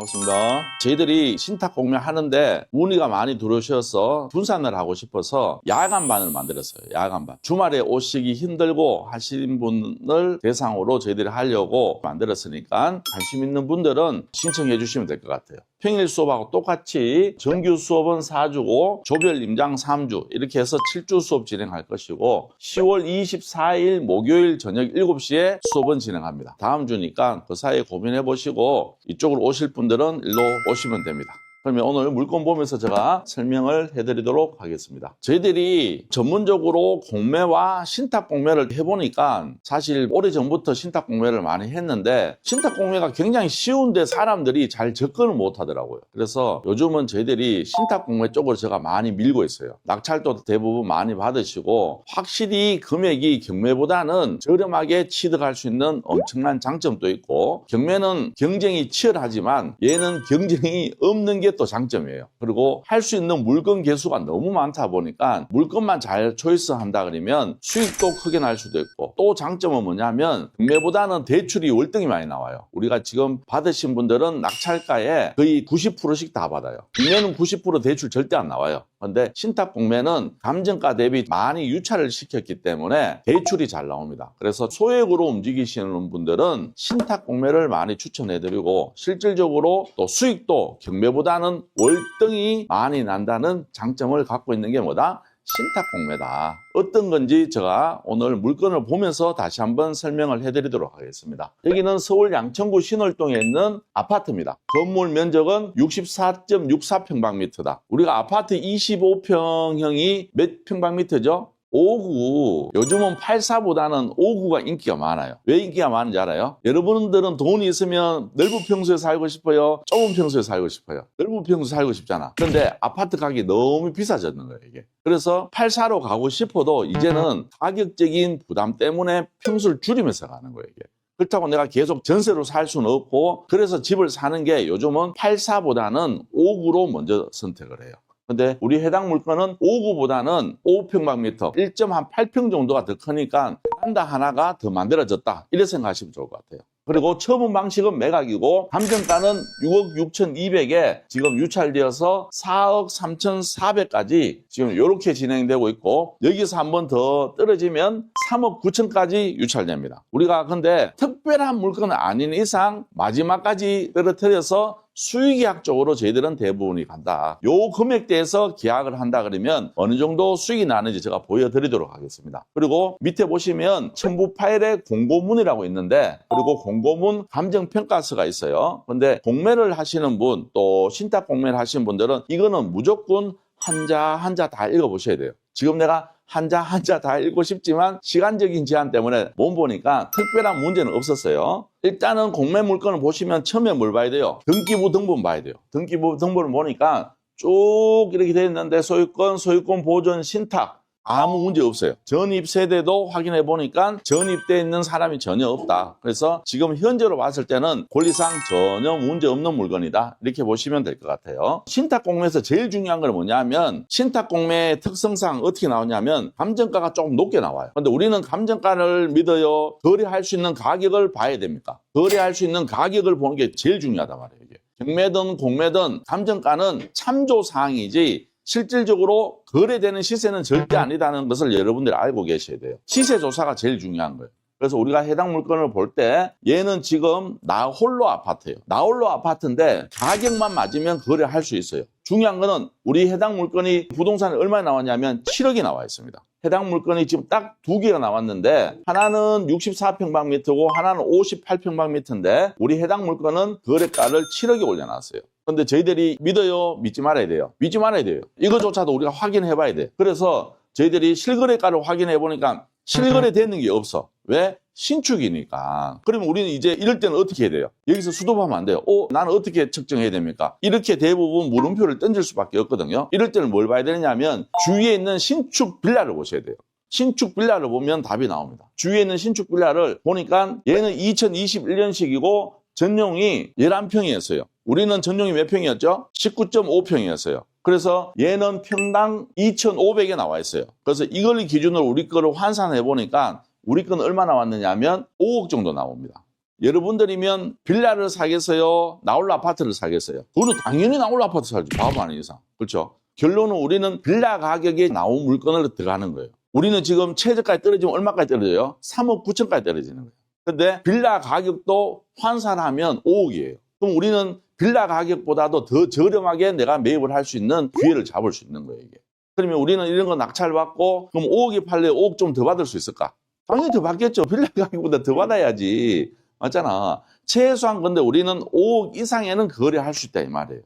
반갑습니다. 저희들이 신탁 공매 하는데 문의가 많이 들어오셔서 분산을 하고 싶어서 야간반을 만들었어요. 야간반. 주말에 오시기 힘들고 하시는 분을 대상으로 저희들이 하려고 만들었으니까 관심 있는 분들은 신청해 주시면 될 것 같아요. 평일 수업하고 똑같이 정규 수업은 4주고 조별 임장 3주 이렇게 해서 7주 수업 진행할 것이고 10월 24일 목요일 저녁 7시에 수업은 진행합니다. 다음 주니까 그 사이에 고민해 보시고 이쪽으로 오실 분들은 일로 오시면 됩니다. 그러면 오늘 물건 보면서 제가 설명을 해드리도록 하겠습니다. 저희들이 전문적으로 공매와 신탁 공매를 해보니까 사실 오래전부터 신탁 공매를 많이 했는데 신탁 공매가 굉장히 쉬운데 사람들이 잘 접근을 못 하더라고요. 그래서 요즘은 저희들이 신탁 공매 쪽으로 제가 많이 밀고 있어요. 낙찰도 대부분 많이 받으시고 확실히 금액이 경매보다는 저렴하게 취득할 수 있는 엄청난 장점도 있고 경매는 경쟁이 치열하지만 얘는 경쟁이 없는 게또 장점이에요. 그리고 할 수 있는 물건 개수가 너무 많다 보니까 물건만 잘 초이스한다 그러면 수익도 크게 날 수도 있고 또 장점은 뭐냐면 경매보다는 대출이 월등히 많이 나와요. 우리가 지금 받으신 분들은 낙찰가에 거의 90%씩 다 받아요. 경매는 90% 대출 절대 안 나와요. 근데 신탁 공매는 감정가 대비 많이 유찰을 시켰기 때문에 대출이 잘 나옵니다. 그래서 소액으로 움직이시는 분들은 신탁 공매를 많이 추천해드리고 실질적으로 또 수익도 경매보다는 월등히 많이 난다는 장점을 갖고 있는 게 뭐다? 신탁 공매다. 어떤 건지 제가 오늘 물건을 보면서 다시 한번 설명을 해드리도록 하겠습니다. 여기는 서울 양천구 신월동에 있는 아파트입니다. 건물 면적은 64.64평방미터다. 우리가 아파트 25평형이 몇 평방미터죠? 5구 요즘은 84보다는 5구가 인기가 많아요. 왜 인기가 많은지 알아요? 여러분들은 돈이 있으면 넓은 평수에 살고 싶어요? 좁은 평수에 살고 싶어요? 넓은 평수 살고 싶잖아. 근데 아파트 가격이 너무 비싸졌는 거예요, 이게. 그래서 84로 가고 싶어도 이제는 가격적인 부담 때문에 평수를 줄이면서 가는 거예요, 이게. 그렇다고 내가 계속 전세로 살 수는 없고 그래서 집을 사는 게 요즘은 84보다는 5구로 먼저 선택을 해요. 근데 우리 해당 물건은 5구보다는 5평방미터 1.8평 정도가 더 크니까 한다 하나가 더 만들어졌다 이렇게 생각하시면 좋을 것 같아요. 그리고 처분 방식은 매각이고 감정가는 6억 6,200에 지금 유찰되어서 4억 3,400까지 지금 이렇게 진행되고 있고 여기서 한 번 더 떨어지면 3억 9천까지 유찰됩니다. 우리가 근데 특별한 물건은 아닌 이상 마지막까지 떨어뜨려서 수익계약적으로 저희들은 대부분이 간다. 요 금액대에서 계약을 한다 그러면 어느 정도 수익이 나는지 제가 보여드리도록 하겠습니다. 그리고 밑에 보시면 첨부 파일에 공고문이라고 있는데 그리고 공고문 감정평가서가 있어요. 근데 공매를 하시는 분 또 신탁 공매를 하시는 분들은 이거는 무조건 한자 한자 다 읽어보셔야 돼요. 지금 내가 한자 한자 다 읽고 싶지만 시간적인 제한 때문에 못 보니까 특별한 문제는 없었어요. 일단은 공매 물건을 보시면 처음에 뭘 봐야 돼요? 등기부 등본 봐야 돼요. 등기부 등본을 보니까 쭉 이렇게 돼 있는데 소유권, 소유권 보존, 신탁 아무 문제 없어요. 전입 세대도 확인해 보니까 전입돼 있는 사람이 전혀 없다. 그래서 지금 현재로 봤을 때는 권리상 전혀 문제 없는 물건이다. 이렇게 보시면 될 것 같아요. 신탁 공매에서 제일 중요한 건 뭐냐면 신탁 공매의 특성상 어떻게 나오냐면 감정가가 조금 높게 나와요. 근데 우리는 감정가를 믿어요. 거래할 수 있는 가격을 봐야 됩니까? 거래할 수 있는 가격을 보는 게 제일 중요하단 말이에요. 이게. 경매든 공매든 감정가는 참조 사항이지 실질적으로 거래되는 시세는 절대 아니다는 것을 여러분들이 알고 계셔야 돼요. 시세 조사가 제일 중요한 거예요. 그래서 우리가 해당 물건을 볼 때 얘는 지금 나 홀로 아파트예요. 나 홀로 아파트인데 가격만 맞으면 거래할 수 있어요. 중요한 거는 우리 해당 물건이 부동산에 얼마 나왔냐면 7억이 나와 있습니다. 해당 물건이 지금 딱 두 개가 나왔는데 하나는 64평방미터고 하나는 58평방미터인데 우리 해당 물건은 거래가를 7억에 올려놨어요. 근데 저희들이 믿어요? 믿지 말아야 돼요. 믿지 말아야 돼요. 이거조차도 우리가 확인해 봐야 돼. 그래서 저희들이 실거래가를 확인해 보니까 실거래 되는 게 없어. 왜? 신축이니까. 그러면 우리는 이제 이럴 때는 어떻게 해야 돼요? 여기서 수도하면 안 돼요. 어, 나는 어떻게 측정해야 됩니까? 이렇게 대부분 물음표를 던질 수밖에 없거든요. 이럴 때는 뭘 봐야 되느냐면 주위에 있는 신축 빌라를 보셔야 돼요. 신축 빌라를 보면 답이 나옵니다. 주위에 있는 신축 빌라를 보니까 얘는 2021년식이고 전용이 11평이었어요. 우리는 전용이 몇 평이었죠? 19.5평이었어요. 그래서 얘는 평당 2,500에 나와 있어요. 그래서 이걸 기준으로 우리 거를 환산해 보니까 우리 건 얼마 나왔느냐 하면 5억 정도 나옵니다. 여러분들이면 빌라를 사겠어요? 나홀로 아파트를 사겠어요? 그거는 당연히 나홀로 아파트 살지. 바보 아닌 이상. 그렇죠? 결론은 우리는 빌라 가격에 나온 물건으로 들어가는 거예요. 우리는 지금 최저까지 떨어지면 얼마까지 떨어져요? 3억 9천까지 떨어지는 거예요. 근데 빌라 가격도 환산하면 5억이에요. 그럼 우리는 빌라 가격보다도 더 저렴하게 내가 매입을 할 수 있는 기회를 잡을 수 있는 거예요, 이게. 그러면 우리는 이런 거 낙찰 받고 그럼 5억이 팔래 5억 좀 더 받을 수 있을까? 당연히 더 받겠죠. 빌라 가격보다 더 받아야지. 맞잖아. 최소한 근데 우리는 5억 이상에는 거래할 수 있다 이 말이에요.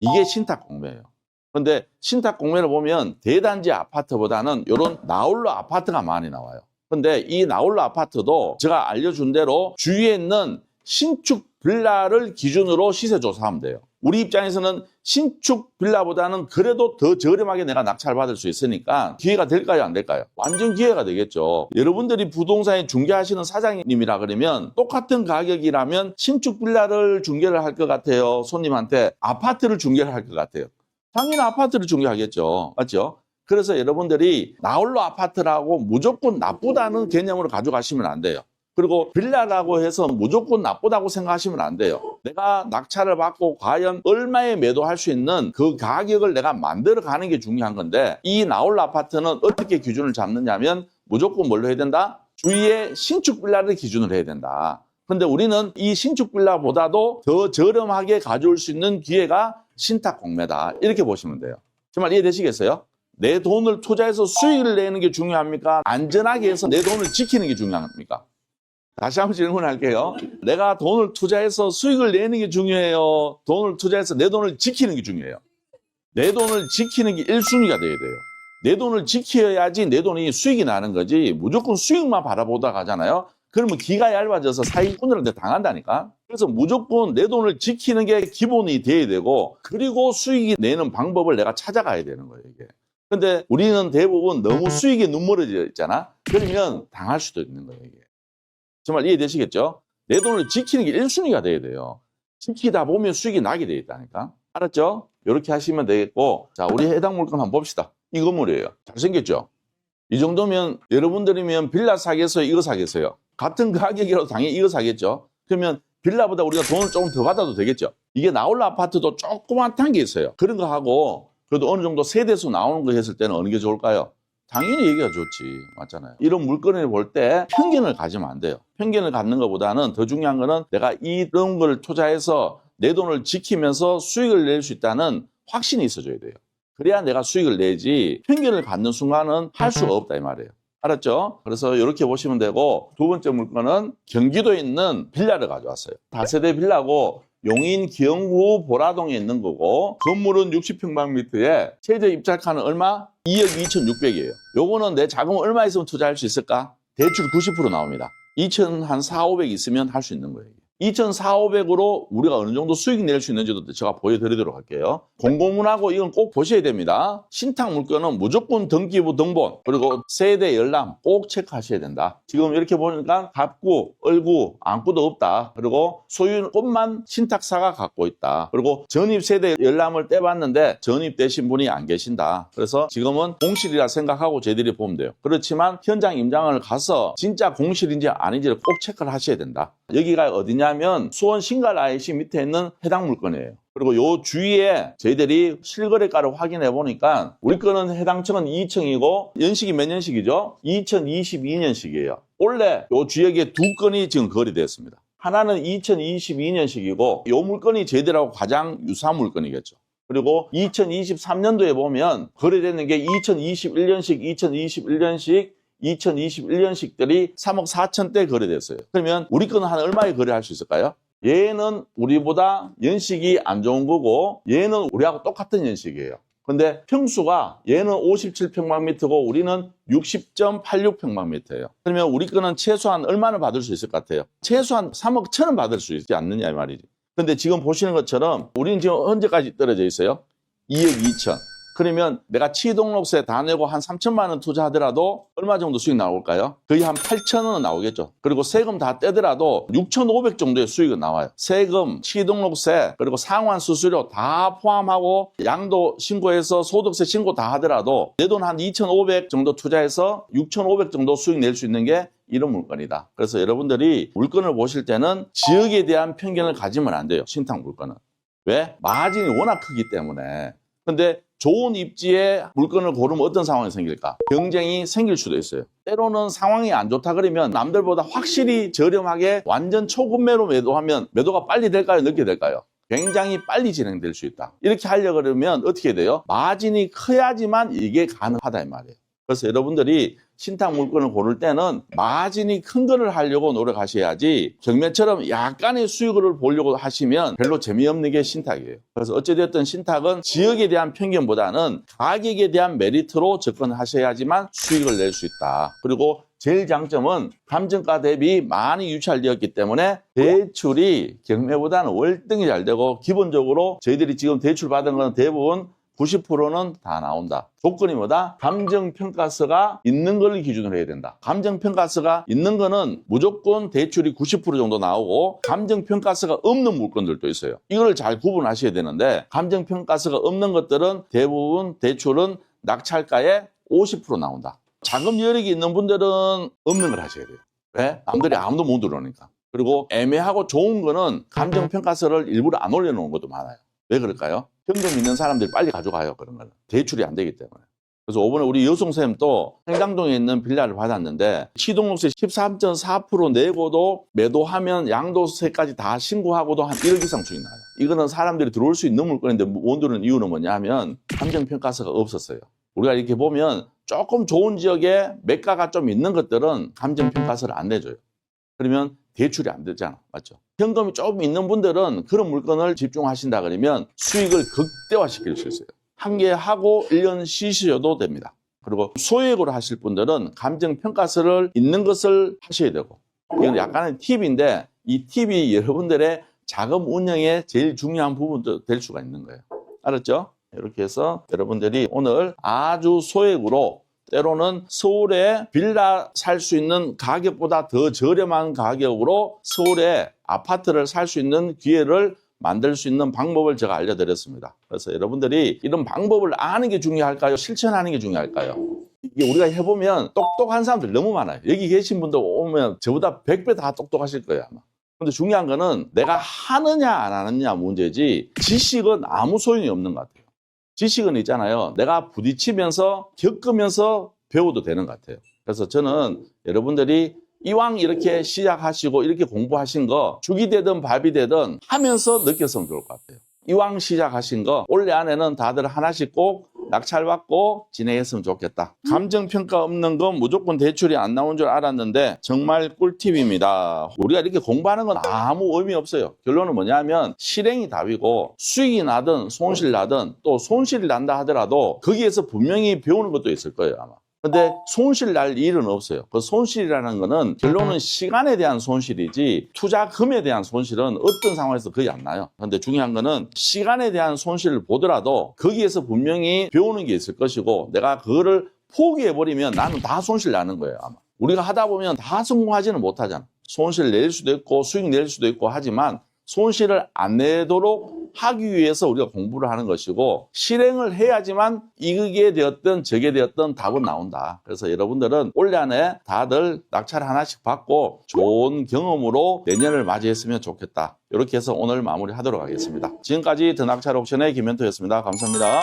이게 신탁 공매예요. 근데 신탁 공매를 보면 대단지 아파트보다는 이런 나홀로 아파트가 많이 나와요. 근데 이 나홀로 아파트도 제가 알려준 대로 주위에 있는 신축 빌라를 기준으로 시세 조사하면 돼요. 우리 입장에서는 신축 빌라보다는 그래도 더 저렴하게 내가 낙찰 받을 수 있으니까 기회가 될까요? 안 될까요? 완전 기회가 되겠죠. 여러분들이 부동산에 중개하시는 사장님이라 그러면 똑같은 가격이라면 신축 빌라를 중개를 할 것 같아요. 손님한테 아파트를 중개를 할 것 같아요. 당연히 아파트를 중개하겠죠. 맞죠? 그래서 여러분들이 나홀로 아파트라고 무조건 나쁘다는 개념으로 가져가시면 안 돼요. 그리고 빌라라고 해서 무조건 나쁘다고 생각하시면 안 돼요. 내가 낙찰을 받고 과연 얼마에 매도할 수 있는 그 가격을 내가 만들어 가는 게 중요한 건데 이 나홀로 아파트는 어떻게 기준을 잡느냐면 무조건 뭘로 해야 된다? 주위에 신축 빌라를 기준으로 해야 된다. 근데 우리는 이 신축 빌라보다도 더 저렴하게 가져올 수 있는 기회가 신탁 공매다. 이렇게 보시면 돼요. 정말 이해되시겠어요? 내 돈을 투자해서 수익을 내는 게 중요합니까? 안전하게 해서 내 돈을 지키는 게 중요합니까? 다시 한번 질문할게요. 내가 돈을 투자해서 수익을 내는 게 중요해요. 돈을 투자해서 내 돈을 지키는 게 중요해요. 내 돈을 지키는 게 1순위가 돼야 돼요. 내 돈을 지켜야지 내 돈이 수익이 나는 거지 무조건 수익만 바라보다 가잖아요. 그러면 기가 얇아져서 사기꾼들한테 당한다니까. 그래서 무조건 내 돈을 지키는 게 기본이 돼야 되고 그리고 수익이 내는 방법을 내가 찾아가야 되는 거예요, 이게. 근데 우리는 대부분 너무 수익에 눈멀어져 있잖아. 그러면 당할 수도 있는 거예요, 이게. 정말 이해되시겠죠? 내 돈을 지키는 게 1순위가 돼야 돼요. 지키다 보면 수익이 나게 돼 있다니까. 알았죠? 이렇게 하시면 되겠고, 자, 우리 해당 물건 한번 봅시다. 이 건물이에요. 잘생겼죠? 이 정도면 여러분들이면 빌라 사겠어요? 이거 사겠어요? 같은 가격이라도 당연히 이거 사겠죠? 그러면 빌라보다 우리가 돈을 조금 더 받아도 되겠죠? 이게 나홀라 아파트도 조그만한 게 있어요. 그런 거 하고 그래도 어느 정도 세대수 나오는 거 했을 때는 어느 게 좋을까요? 당연히 얘기가 좋지. 맞잖아요. 이런 물건을 볼 때 편견을 가지면 안 돼요. 편견을 갖는 것보다는 더 중요한 거는 내가 이런 걸 투자해서 내 돈을 지키면서 수익을 낼 수 있다는 확신이 있어줘야 돼요. 그래야 내가 수익을 내지 편견을 갖는 순간은 할 수가 없다 이 말이에요. 알았죠? 그래서 이렇게 보시면 되고 두 번째 물건은 경기도에 있는 빌라를 가져왔어요. 다세대 빌라고 용인 기영구 보라동에 있는 거고 건물은 60평방미터에 최저 입찰가는 얼마? 2억 2,600이에요. 요거는 내 자금 얼마 있으면 투자할 수 있을까? 대출 90% 나옵니다. 2천 한 4, 500 있으면 할 수 있는 거예요. 2,400으로 우리가 어느 정도 수익 낼 수 있는지도 제가 보여드리도록 할게요. 공고문하고 이건 꼭 보셔야 됩니다. 신탁 물건은 무조건 등기부 등본 그리고 세대 열람 꼭 체크하셔야 된다. 지금 이렇게 보니까 갑구, 얼구, 안구도 없다. 그리고 소유권만 신탁사가 갖고 있다. 그리고 전입 세대 열람을 떼봤는데 전입되신 분이 안 계신다. 그래서 지금은 공실이라 생각하고 저희들이 보면 돼요. 그렇지만 현장 임장을 가서 진짜 공실인지 아닌지를 꼭 체크를 하셔야 된다. 여기가 어디냐 면 수원 신갈 IC 밑에 있는 해당 물건이에요. 그리고 요 주위에 저희들이 실거래가를 확인해 보니까 우리 거는 해당 층은 2층이고 연식이 몇 년식이죠? 2022년식이에요. 원래 요 지역에 두 건이 지금 거래되었습니다. 하나는 2022년식이고 요 물건이 저희들하고 가장 유사한 물건이겠죠. 그리고 2023년도에 보면 거래되는 게 2021년식, 2021년식, 2021년식들이 3억 4천대 거래됐어요. 그러면 우리 거는 한 얼마에 거래할 수 있을까요? 얘는 우리보다 연식이 안 좋은 거고 얘는 우리하고 똑같은 연식이에요. 근데 평수가 얘는 57평방미터고 우리는 60.86평방미터예요. 그러면 우리 거는 최소한 얼마를 받을 수 있을 것 같아요? 최소한 3억 천은 받을 수 있지 않느냐 이 말이지. 근데 지금 보시는 것처럼 우리는 지금 언제까지 떨어져 있어요? 2억 2천. 그러면 내가 취등록세 다 내고 한 3천만 원 투자하더라도 얼마 정도 수익 나올까요? 거의 한 8천 원은 나오겠죠. 그리고 세금 다 떼더라도 6,500 정도의 수익은 나와요. 세금, 취등록세, 그리고 상환 수수료 다 포함하고 양도 신고해서 소득세 신고 다 하더라도 내 돈 한 2,500 정도 투자해서 6,500 정도 수익 낼 수 있는 게 이런 물건이다. 그래서 여러분들이 물건을 보실 때는 지역에 대한 편견을 가지면 안 돼요. 신탁 물건은. 왜? 마진이 워낙 크기 때문에. 근데 좋은 입지에 물건을 고르면 어떤 상황이 생길까? 경쟁이 생길 수도 있어요. 때로는 상황이 안 좋다 그러면 남들보다 확실히 저렴하게 완전 초급매로 매도하면 매도가 빨리 될까요? 늦게 될까요? 굉장히 빨리 진행될 수 있다. 이렇게 하려고 그러면 어떻게 돼요? 마진이 커야지만 이게 가능하다 이 말이에요. 그래서 여러분들이 신탁 물건을 고를 때는 마진이 큰 거를 하려고 노력하셔야지 경매처럼 약간의 수익을 보려고 하시면 별로 재미없는 게 신탁이에요. 그래서 어찌됐든 신탁은 지역에 대한 편견보다는 가격에 대한 메리트로 접근하셔야지만 수익을 낼 수 있다. 그리고 제일 장점은 감정가 대비 많이 유찰되었기 때문에 대출이 경매보다는 월등히 잘 되고 기본적으로 저희들이 지금 대출 받은 건 대부분 90%는 다 나온다. 조건이 뭐다? 감정평가서가 있는 걸 기준으로 해야 된다. 감정평가서가 있는 거는 무조건 대출이 90% 정도 나오고 감정평가서가 없는 물건들도 있어요. 이걸 잘 구분하셔야 되는데 감정평가서가 없는 것들은 대부분 대출은 낙찰가의 50% 나온다. 자금 여력이 있는 분들은 없는 걸 하셔야 돼요. 왜? 남들이 아무도 못 들어오니까. 그리고 애매하고 좋은 거는 감정평가서를 일부러 안 올려놓은 것도 많아요. 왜 그럴까요? 현금 있는 사람들이 빨리 가져가요, 그런 거는. 대출이 안 되기 때문에. 그래서 이번에 우리 여성 쌤또 행당동에 있는 빌라를 받았는데 시동록세 13.4% 내고도 매도하면 양도세까지 다 신고하고도 한 1억 이상 수익 나요. 이거는 사람들이 들어올 수 있는 물건인데 못 들은 이유는 뭐냐면 감정평가서가 없었어요. 우리가 이렇게 보면 조금 좋은 지역에 매가가 좀 있는 것들은 감정평가서를 안 내줘요. 그러면 대출이 안 되잖아. 맞죠? 현금이 조금 있는 분들은 그런 물건을 집중하신다 그러면 수익을 극대화시킬 수 있어요. 한 개 하고 1년 쉬셔도 됩니다. 그리고 소액으로 하실 분들은 감정평가서를 있는 것을 하셔야 되고 이건 약간의 팁인데 이 팁이 여러분들의 자금 운영에 제일 중요한 부분도 될 수가 있는 거예요. 알았죠? 이렇게 해서 여러분들이 오늘 아주 소액으로 때로는 서울에 빌라 살 수 있는 가격보다 더 저렴한 가격으로 서울에 아파트를 살 수 있는 기회를 만들 수 있는 방법을 제가 알려드렸습니다. 그래서 여러분들이 이런 방법을 아는 게 중요할까요? 실천하는 게 중요할까요? 이게 우리가 해보면 똑똑한 사람들 너무 많아요. 여기 계신 분들 오면 저보다 100배 다 똑똑하실 거예요, 아마. 근데 중요한 거는 내가 하느냐 안 하느냐 문제지 지식은 아무 소용이 없는 것 같아요. 지식은 있잖아요. 내가 부딪히면서 겪으면서 배워도 되는 것 같아요. 그래서 저는 여러분들이 이왕 이렇게 시작하시고 이렇게 공부하신 거 죽이 되든 밥이 되든 하면서 느꼈으면 좋을 것 같아요. 이왕 시작하신 거 올해 안에는 다들 하나씩 꼭 낙찰받고 진행했으면 좋겠다. 감정평가 없는 건 무조건 대출이 안 나온 줄 알았는데 정말 꿀팁입니다. 우리가 이렇게 공부하는 건 아무 의미 없어요. 결론은 뭐냐면 실행이 답이고 수익이 나든 손실 나든 또 손실이 난다 하더라도 거기에서 분명히 배우는 것도 있을 거예요 아마. 근데 손실 날 일은 없어요. 그 손실이라는 거는 결론은 시간에 대한 손실이지 투자금에 대한 손실은 어떤 상황에서 거의 안 나요. 근데 중요한 거는 시간에 대한 손실을 보더라도 거기에서 분명히 배우는 게 있을 것이고 내가 그거를 포기해버리면 나는 다 손실 나는 거예요, 아마. 우리가 하다 보면 다 성공하지는 못하잖아. 손실 낼 수도 있고 수익 낼 수도 있고 하지만 손실을 안 내도록 하기 위해서 우리가 공부를 하는 것이고 실행을 해야지만 이익에 되었든 적에 되었든 답은 나온다. 그래서 여러분들은 올해 안에 다들 낙찰 하나씩 받고 좋은 경험으로 내년을 맞이했으면 좋겠다. 이렇게 해서 오늘 마무리하도록 하겠습니다. 지금까지 더 낙찰 옥션의 김현토였습니다. 감사합니다.